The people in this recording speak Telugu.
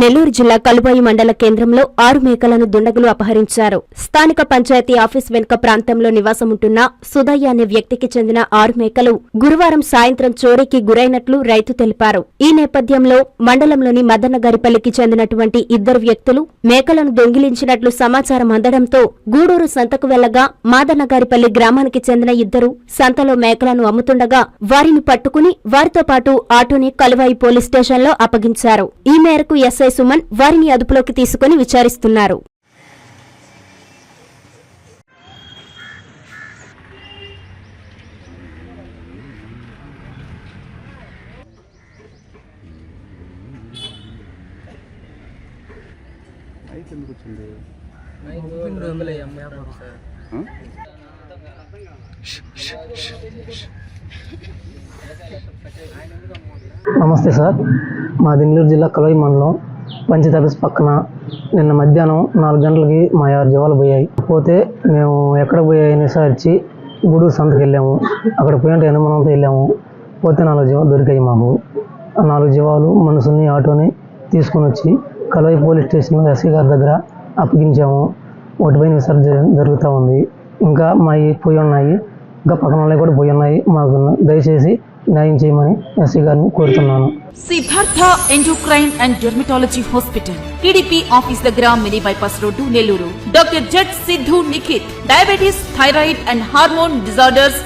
నెల్లూరు జిల్లా కలుబాయి మండల కేంద్రంలో ఆరు మేకలను దుండగులు అపహరించారు. స్థానిక పంచాయతీ ఆఫీస్ వెనుక ప్రాంతంలో నివాసముంటున్న సుధయ్య అనే వ్యక్తికి చెందిన ఆరు మేకలు గురువారం సాయంత్రం చోరీకి గురైనట్లు రైతు తెలిపారు. ఈ నేపథ్యంలో మండలంలోని మదనగరిపల్లికి చెందినటువంటి ఇద్దరు వ్యక్తులు మేకలను దొంగిలించినట్లు సమాచారం అందడంతో గూడూరు సంతకు వెళ్ళగా మాదనగారిపల్లి గ్రామానికి చెందిన ఇద్దరు సంతలో మేకలను అమ్ముతుండగా వారిని పట్టుకుని వారితో పాటు ఆటోని కలువాయి పోలీస్ స్టేషన్లో అప్పగించారు. ఈ మేరకు ఎస్ఐ సుమన్ వారిని అదుపులోకి తీసుకుని విచారిస్తున్నారు. ఎందుకు వచ్చింది నమస్తే సార్. మాది నెల్లూరు జిల్లా కలవై మండలం. పంచాయతీ ఆఫీస్ పక్కన నిన్న మధ్యాహ్నం నాలుగు గంటలకి మా ఆరు జీవాలు పోయాయి. పోతే మేము ఎక్కడ పోయాయని సరిచి గూడూరు సంతకి వెళ్ళాము. అక్కడ పోయింటే ఎనమనంతో వెళ్ళాము. పోతే నాలుగు జీవాలు దొరికాయి మాకు. ఆ నాలుగు జీవాలు మనుషుల్ని ఆటోని తీసుకొని వచ్చి కలవై పోలీస్ స్టేషన్లో ఎస్ఐ గారి దగ్గర అప్పగించాము. వాటిపైన విసర్జన జరుగుతూ ఉంది. ఇంకా మా పోయి ఉన్నాయి. ఇంకా పక్కన వాళ్ళవి కూడా పోయి ఉన్నాయి. మాకు దయచేసి న్యాయం చేయమని ఎస్ఐ గారిని కోరుతున్నాను. Siddhartha endocrine and dermatology hospital TDP office దగ్గర mini bypass road Nellore. Doctor Z Siddhu Nikhit diabetes thyroid and hormone disorders